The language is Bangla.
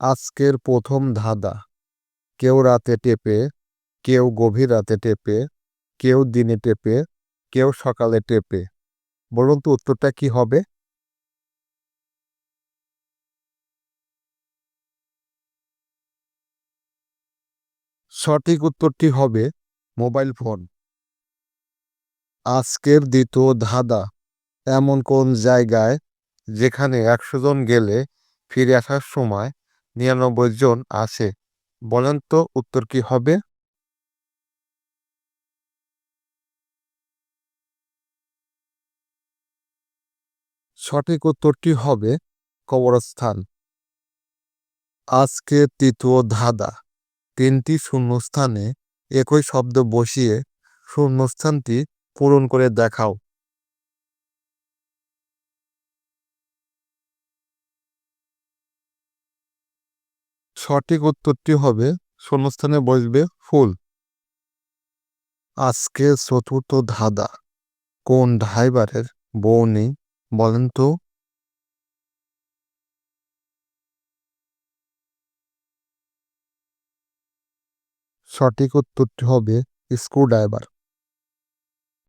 আজকের প্রথম ধাঁধা। কেউ রাতে টেপে, কেউ গভীর রাতে টেপে, কেউ দিনে টেপে, কেউ সকালে টেপে। বলুন তো উত্তরটা কি হবে? সঠিক উত্তরটি হবে মোবাইল ফোন। আজকের দ্বিতীয় ধাঁধা। এমন কোন জায়গায় যেখানে একশো জন গেলে ফিরে আসার সময় নিরানব্বই জন আসে বলেন তো উত্তর কি হবে? সঠিক উত্তরটি হবে? কবরস্থান। আজকে তৃতীয় ধাঁধা। তিনটি শূন্যস্থানে একই শব্দ বসিয়ে শূন্যস্থানটি পূরণ করে দেখাও। সঠিক উত্তরটি হবে শূন্যস্থানে বসবে ফুল। আজকে চতুর্থ ধাঁধা। কোন ড্রাইভারের বউ নেই বলেন তো? সঠিক উত্তরটি হবে স্ক্রুড্রাইভার।